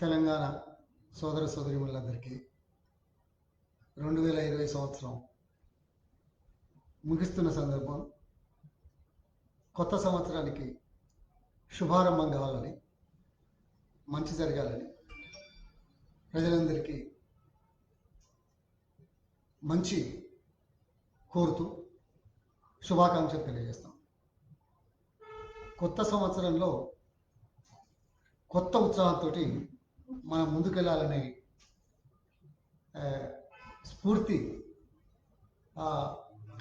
తెలంగాణ సోదర సోదరిములందరికీ రెండు వేల ఇరవై సంవత్సరం ముగిస్తున్న సందర్భం కొత్త సంవత్సరానికి శుభారంభం కావాలని మంచి జరగాలని ప్రజలందరికీ మంచి కోరుతూ శుభాకాంక్షలు తెలియజేస్తాం. కొత్త సంవత్సరంలో కొత్త ఉత్సాహంతో మనం ముందుకెళ్ళాలనే స్ఫూర్తి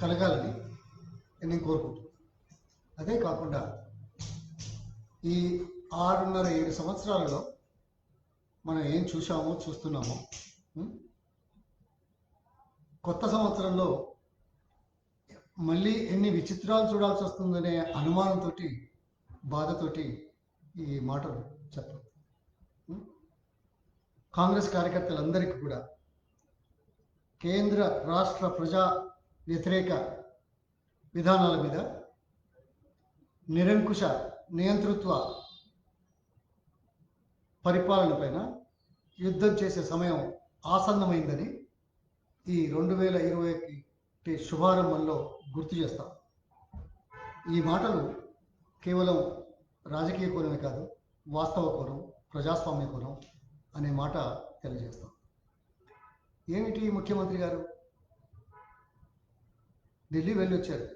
కలగాలని నేను కోరుకుంటున్నాను. అదే కాకుండా ఈ ఆరున్నర ఏడు సంవత్సరాలలో మనం ఏం చూసామో చూస్తున్నామో కొత్త సంవత్సరంలో మళ్ళీ ఎన్ని విచిత్రాలు చూడాల్సి వస్తుందనే అనుమానంతో బాధతోటి ఈ మాటలు చెప్పండి కాంగ్రెస్ కార్యకర్తలందరికీ కూడా కేంద్ర రాష్ట్ర ప్రజా వ్యతిరేక విధానాల మీద నిరంకుశ నియంతృత్వ పరిపాలన పైన యుద్ధం చేసే సమయం ఆసన్నమైందని ఈ రెండు వేల ఇరవై ఒకటి శుభారంభంలో గుర్తు చేస్తాం. ఈ మాటలు కేవలం రాజకీయ కోణమే కాదు వాస్తవ కోణం ప్రజాస్వామ్య కోణం అనే మాట తెలియజేస్తాం. ఏమిటి ముఖ్యమంత్రి గారు? ఢిల్లీ వెళ్ళి వచ్చారు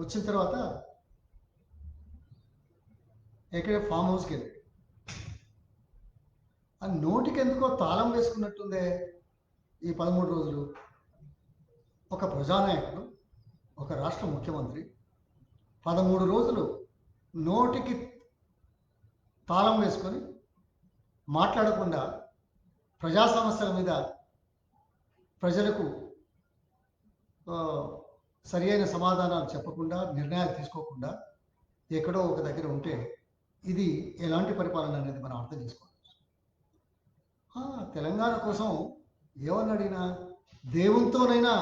వచ్చిన తర్వాత ఎక్కడ ఫామ్ హౌస్కి వెళ్ళి. ఆ నోటికి ఎందుకో తాళం వేసుకున్నట్టుందే ఈ పదమూడు రోజులు. ఒక ప్రజానాయకుడు ఒక రాష్ట్ర ముఖ్యమంత్రి పదమూడు రోజులు నోటికి తాళం వేసుకొని మాట్లాడకుండా ప్రజా సమస్యల మీద ప్రజలకు సరి అయిన సమాధానాలు చెప్పకుండా నిర్ణయాలు తీసుకోకుండా ఎక్కడో ఒక దగ్గర ఉంటే ఇది ఎలాంటి పరిపాలన అనేది మనం అర్థం చేసుకోవచ్చు తెలంగాణ కోసం ఏమని అడిగినా దేవునితోనైనా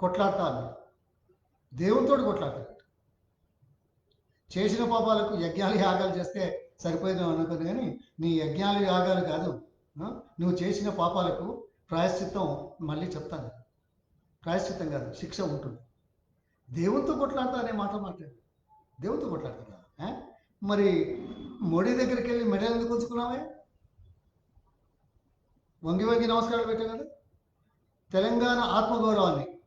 కొట్లాడతాను దేవునితోటి దేవునితో చేసిన పాపాలకు యజ్ఞాలు యాగాలు చేస్తే సరిపోయింది అనుకుంది కానీ నీ యజ్ఞాలు యాగాలు కాదు. నువ్వు చేసిన పాపాలకు ప్రాయశ్చిత్తం మళ్ళీ చెప్తాను. ప్రాయశ్చిత్తం కాదు శిక్ష ఉంటుంది. దేవునితో కొట్లాడతా అనే మాట మాట్లాడు. దేవునితో కొట్లాడతా మరి మోడీ దగ్గరికి వెళ్ళి మెడల్ ఎందుకు ఉంచుకున్నావే? వంగి వంగి నమస్కారాలు పెట్టాం కదా? తెలంగాణ ఆత్మగౌరవాన్ని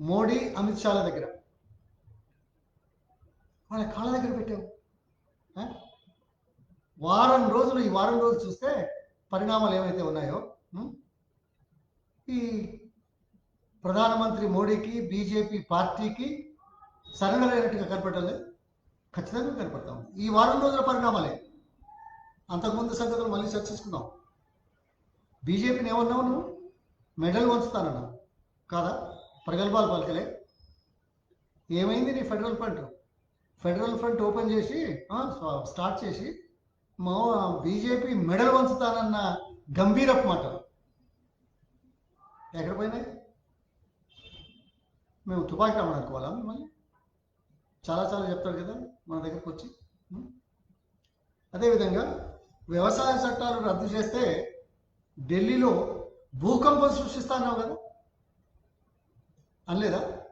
మోడీ అమిత్ షాల దగ్గర వాళ్ళ కాళ్ళ దగ్గర పెట్టావు. వారం రోజులు ఈ వారం రోజులు చూస్తే పరిణామాలు ఏమైతే ఉన్నాయో ఈ ప్రధానమంత్రి మోడీకి బీజేపీ పార్టీకి సరెండర్ అయినట్టుగా కనపడలేదు ఖచ్చితంగా కనపడతాం. ఈ వారం రోజుల పరిణామాలే. అంతకుముందు సంగతులు మళ్ళీ చర్చించుకుందాం బీజేపీని ఏమన్నావు నువ్వు? మెడల్ వంచుతానన్నావు కాదా? ప్రగల్భాలు పలకలే. ఏమైంది నీ federal fund federal front open చేసి స్టార్ట్ చేసి మా బీజేపీ మెడల్ వంచుతానన్న గంభీరపు మాటలు ఎక్కడ పోయినాయి? మేము తుపాకీ రమ్మని అనుకోవాలా మిమ్మల్ని? చాలా చాలా చెప్తారు కదా మన దగ్గరకు వచ్చి. అదేవిధంగా వ్యవసాయ చట్టాలు రద్దు చేస్తే ఢిల్లీలో భూకంపం సృష్టిస్తాన్నావు కదా? అనలేదా?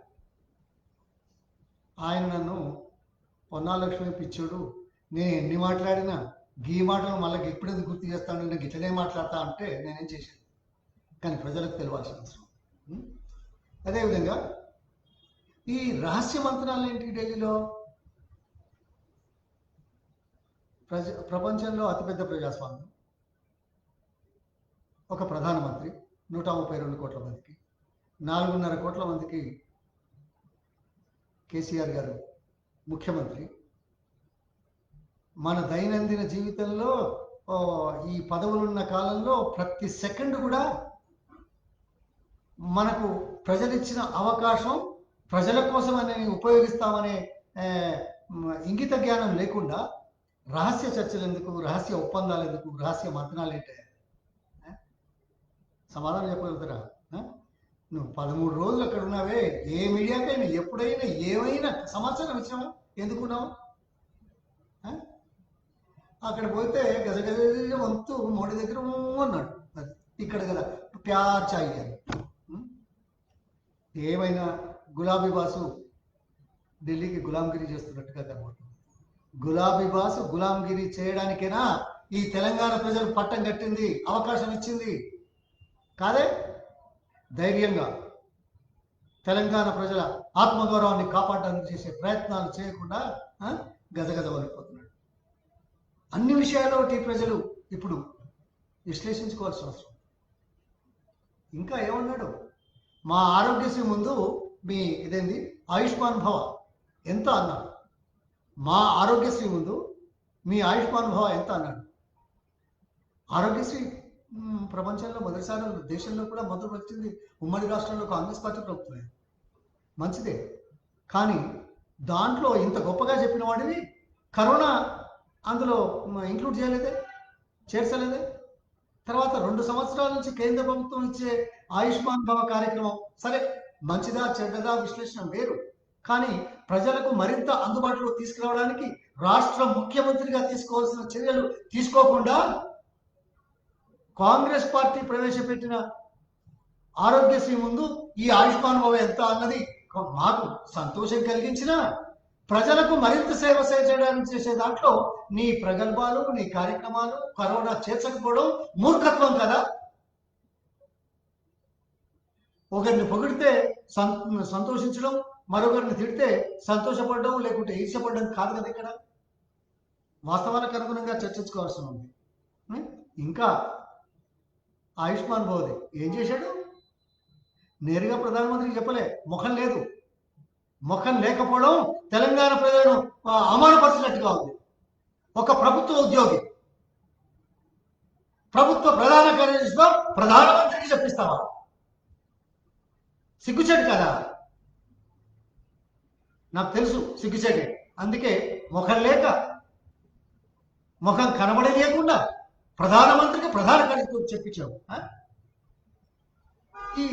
ఆయన నన్ను పొన్నాలక్ష్మి పిచ్చోడు నేను ఎన్ని మాట్లాడినా గీ మాటలు మళ్ళీ ఎప్పుడు ఎందుకు గుర్తు చేస్తాను? నేను గిట్లనే మాట్లాడతా అంటే నేనేం చేశాను? కానీ ప్రజలకు తెలియాల్సిన అవసరం. అదేవిధంగా ఈ రహస్య మంత్రాలు ఏంటి ఢిల్లీలో? ప్రజ ప్రపంచంలో అతిపెద్ద ప్రజాస్వామ్యం. ఒక ప్రధానమంత్రి నూట ముప్పై రెండు కోట్ల మందికి నాలుగున్నర కోట్ల మందికి కేసీఆర్ గారు ముఖ్యమంత్రి. మన దైనందిన జీవితంలో ఈ పదవులున్న కాలంలో ప్రతి సెకండ్ కూడా మనకు ప్రజలిచ్చిన అవకాశం ప్రజల కోసం అనేది ఉపయోగిస్తామనే ఇంగిత జ్ఞానం లేకుండా రహస్య చర్చలు ఎందుకు రహస్య ఒప్పందాలు ఎందుకు రహస్య మంత్రాలు ఏంటే? సమాధానం చెప్పగలుగుతారా? నువ్వు పదమూడు రోజులు అక్కడ ఉన్నావే ఏ మీడియాకైనా ఎప్పుడైనా ఏమైనా సమాచారం ఇచ్చావా ఎందుకున్నావు? అక్కడ పోతే గజగజ వంతు మోడీ దగ్గర అన్నాడు. అది ఇక్కడ కదా ప్యార్ చాయ్ అని. ఏమైనా గులాబీ బాసు ఢిల్లీకి గులాంగిరి చేస్తున్నట్టుగా కనబడుతుంది. గులాబీ బాసు గులాంగిరి చేయడానికైనా ఈ తెలంగాణ ప్రజలు పట్టం కట్టింది అవకాశం ఇచ్చింది? కాదే? ధైర్యంగా తెలంగాణ ప్రజల ఆత్మగౌరవాన్ని కాపాడడానికి చేసే ప్రయత్నాలు చేయకుండా ఆ, గజగజ అన్ని విషయాల్లో టీ ప్రజలు ఇప్పుడు విశ్లేషించుకోవాల్సిన అవసరం ఇంకా ఏమన్నాడు? మా ఆరోగ్యశ్రీ ముందు మీ ఇదేంది? ఆయుష్మాన్ భవ. ఎంత అన్నాడు? మా ఆరోగ్యశ్రీ ముందు మీ ఆయుష్మాన్ భవ ఎంత అన్నాడు? ఆరోగ్యశ్రీ ప్రపంచంలో మొదటిసారి దేశంలో కూడా మొదలు వచ్చింది ఉమ్మడి రాష్ట్రంలో కాంగ్రెస్ పార్టీ ప్రభుత్వమే. మంచిదే. కానీ దాంట్లో ఇంత గొప్పగా చెప్పిన వాడిని కరోనా అందులో ఇంక్లూడ్ చేయలేదే? చేర్చలేదే? తర్వాత రెండు సంవత్సరాల నుంచి కేంద్ర ప్రభుత్వం ఇచ్చే ఆయుష్మాన్ భవ కార్యక్రమం సరే మంచిదా చెడ్డదా విశ్లేషణ వేరు. కానీ ప్రజలకు మరింత అందుబాటులో తీసుకురావడానికి రాష్ట్ర ముఖ్యమంత్రిగా తీసుకోవాల్సిన చర్యలు తీసుకోకుండా కాంగ్రెస్ పార్టీ ప్రవేశపెట్టిన ఆరోగ్యశ్రీ ముందు ఈ ఆయుష్మాన్ భవ ఎంత అన్నది మాకు సంతోషం కలిగించిన ప్రజలకు మరింత సేవ చేయడానికి చేసే దాంట్లో నీ ప్రగల్భాలు నీ కార్యక్రమాలు కరోనా చేర్చకపోవడం మూర్ఖత్వం కదా. ఒకరిని పొగిడితే సంతోషించడం మరొకరిని తిడితే సంతోషపడడం లేకుంటే ఈర్షపడడం కాదు కదా ఇక్కడ. వాస్తవాలకు అనుగుణంగా చర్చించుకోవాల్సి ఉంది. ఇంకా ఆయుష్మాన్ భవది ఏం చేశాడు? నేరుగా ప్రధానమంత్రికి చెప్పలే ముఖం లేదు. ముఖం లేకపోవడం తెలంగాణ ప్రజలను ఆ, అవమానపరిచినట్టుగా ఉంది. ఒక ప్రభుత్వ ఉద్యోగి. ప్రభుత్వ ప్రధాన కార్యదర్శితో ప్రధానమంత్రికి చెప్పిస్తావా? సిగ్గుచేటు కదా? నాకు తెలుసు సిగ్గుచేటే. అందుకే ముఖం లేక ముఖం కనబడలేకుండా ప్రధానమంత్రికి ప్రధాన కార్యదర్శి చెప్పించావు ఈ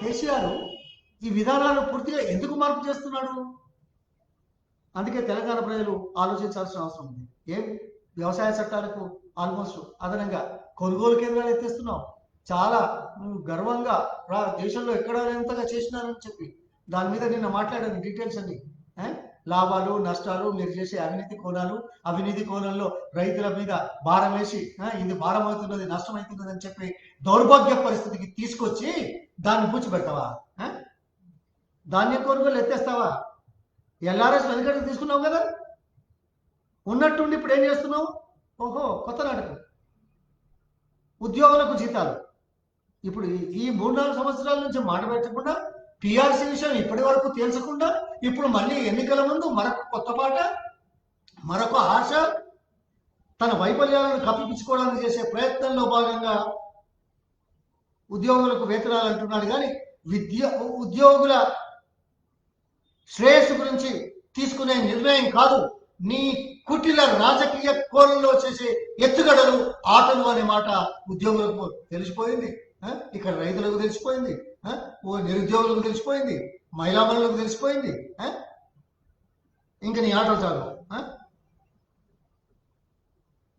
కేసీఆర్ ఈ విధానాలు పూర్తిగా ఎందుకు మార్పు చేస్తున్నాడు? అందుకే తెలంగాణ ప్రజలు ఆలోచించాల్సిన అవసరం ఉంది. ఏం? వ్యవసాయ చట్టాలకు ఆల్మోస్ట్ అదనంగా కొనుగోలు కేంద్రాలు ఎత్తిస్తున్నావు. చాలా గర్వంగా దేశంలో ఎక్కడ ఎంతగా చేసినారని చెప్పి. దాని మీద నిన్న మాట్లాడాను డీటెయిల్స్ అన్ని లాభాలు నష్టాలు మీరు చేసే అవినీతి కోణాలు అవినీతి కోణంలో రైతుల మీద భారం వేసి ఇది భారం అవుతున్నది నష్టం అవుతున్నది అని చెప్పి దౌర్భాగ్య పరిస్థితికి తీసుకొచ్చి దాన్ని పూచిపెడతావా ఆ? ధాన్యం కొనుగోలు ఎత్తేస్తావా? ఎల్ఆర్ఎస్ వెనకటికి తీసుకున్నావు కదా? ఉన్నట్టుండి ఇప్పుడు ఏం చేస్తున్నావు? ఓహో కొత్త నాటకం. ఉద్యోగులకు జీతాలు. ఇప్పుడు ఈ మూడు నాలుగు సంవత్సరాల నుంచి మాట పెట్టకుండా పిఆర్సీ విషయం ఇప్పటి వరకు తేల్చకుండా ఇప్పుడు మళ్ళీ ఎన్నికల ముందు మరొక కొత్త పాట మరొక ఆశ తన వైఫల్యాలను కప్పిపించుకోవడానికి చేసే ప్రయత్నంలో భాగంగా ఉద్యోగులకు వేతనాలు అంటున్నాడు. కానీ విద్య ఉద్యోగుల శ్రేయస్సు గురించి తీసుకునే నిర్ణయం కాదు నీ కుటిల రాజకీయ కోణంలో చేసే ఎత్తుగడలు ఆటలు అనే మాట ఉద్యోగులకు తెలిసిపోయింది. ఇక్కడ రైతులకు తెలిసిపోయింది. ఓ నిరుద్యోగులకు తెలిసిపోయింది మహిళా మనులకు తెలిసిపోయింది ఆ? ఇంక నీ ఆటలు చాలు ఆ?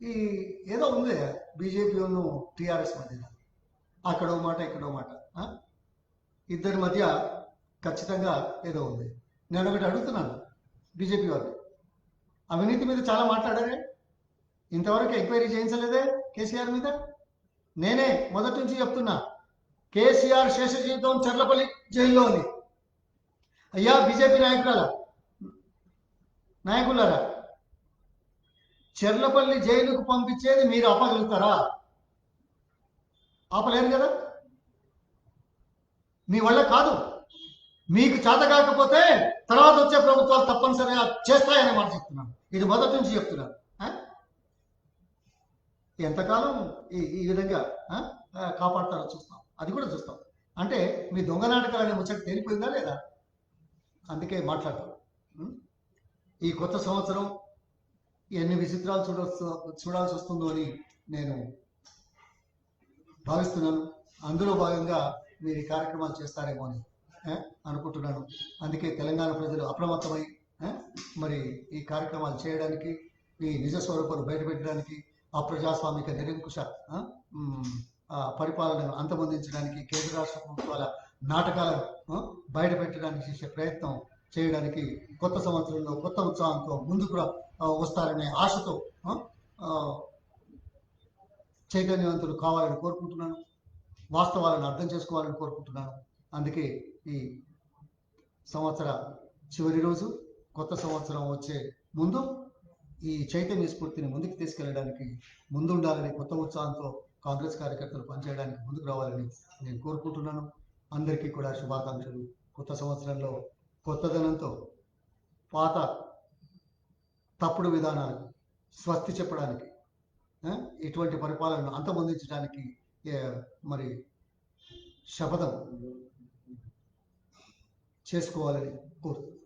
ఈ ఏదో ఉంది బీజేపీ టీఆర్ఎస్ మధ్య అక్కడో మాట ఇక్కడో మాట ఆ? ఇద్దరి మధ్య ఖచ్చితంగా ఏదో ఉంది నేను ఒకటి అడుగుతున్నాను బీజేపీ వాళ్ళు అవినీతి మీద చాలా మాట్లాడారే ఇంతవరకు ఎంక్వైరీ చేయించలేదే కేసీఆర్ మీద నేనే మొదటి నుంచి చెప్తున్నా కేసీఆర్ శేష జీవితం చర్లపల్లి జైల్లో ఉంది. అయ్యా బీజేపీ నాయకుల నాయకులారా చెర్లపల్లి జైలుకు పంపించేది మీరు ఆపగలుగుతారా? ఆపలేరు కదా? మీ వల్ల కాదు. మీకు చేత కాకపోతే తర్వాత వచ్చే ప్రభుత్వాలు తప్పనిసరిగా చేస్తాయని మాట చెప్తున్నాను. ఇది మొదటి నుంచి చెప్తున్నాను. ఎంతకాలం ఈ ఈ విధంగా కాపాడతారో చూస్తాం. అది కూడా చూస్తాం. అంటే మీ దొంగ నాటకాలనే ముచ్చట తేలిపోయిందా లేదా? అందుకే మాట్లాడతాం. ఈ కొత్త సంవత్సరం ఎన్ని విచిత్రాలు చూడ చూడాల్సి వస్తుందో అని నేను భావిస్తున్నాను. అందులో భాగంగా మీరు ఈ కార్యక్రమాలు చేస్తారేమో అని అనుకుంటున్నాను. అందుకే తెలంగాణ ప్రజలు అప్రమత్తమై మరి ఈ కార్యక్రమాలు చేయడానికి ఈ నిజ స్వరూపాలు బయటపెట్టడానికి అప్రజాస్వామిక నిరంకుశ ఆ, పరిపాలనను అంతమొందించడానికి కేంద్ర రాష్ట్ర ప్రభుత్వాల నాటకాలను బయట బయటపెట్టడానికి చేసే ప్రయత్నం చేయడానికి కొత్త సంవత్సరంలో కొత్త ఉత్సాహంతో ముందుకు వస్తారనే ఆశతో చైతన్యవంతులు కావాలని కోరుకుంటున్నాను. వాస్తవాలను అర్థం చేసుకోవాలని కోరుకుంటున్నాను. అందుకే ఈ సంవత్సర చివరి రోజు కొత్త సంవత్సరం వచ్చే ముందు ఈ చైతన్య స్ఫూర్తిని ముందుకు తీసుకెళ్ళడానికి ముందుండాలని కొత్త ఉత్సాహంతో కాంగ్రెస్ కార్యకర్తలు పనిచేయడానికి ముందుకు రావాలని నేను కోరుకుంటున్నాను. అందరికీ కూడా శుభాకాంక్షలు. కొత్త సంవత్సరంలో కొత్తదనంతో పాత తప్పుడు విధానాలకు స్వస్తి చెప్పడానికి ఇటువంటి పరిపాలనను అంతమొందించడానికి మరి శపథం చేసుకోవాలని కోరుతున్నాను.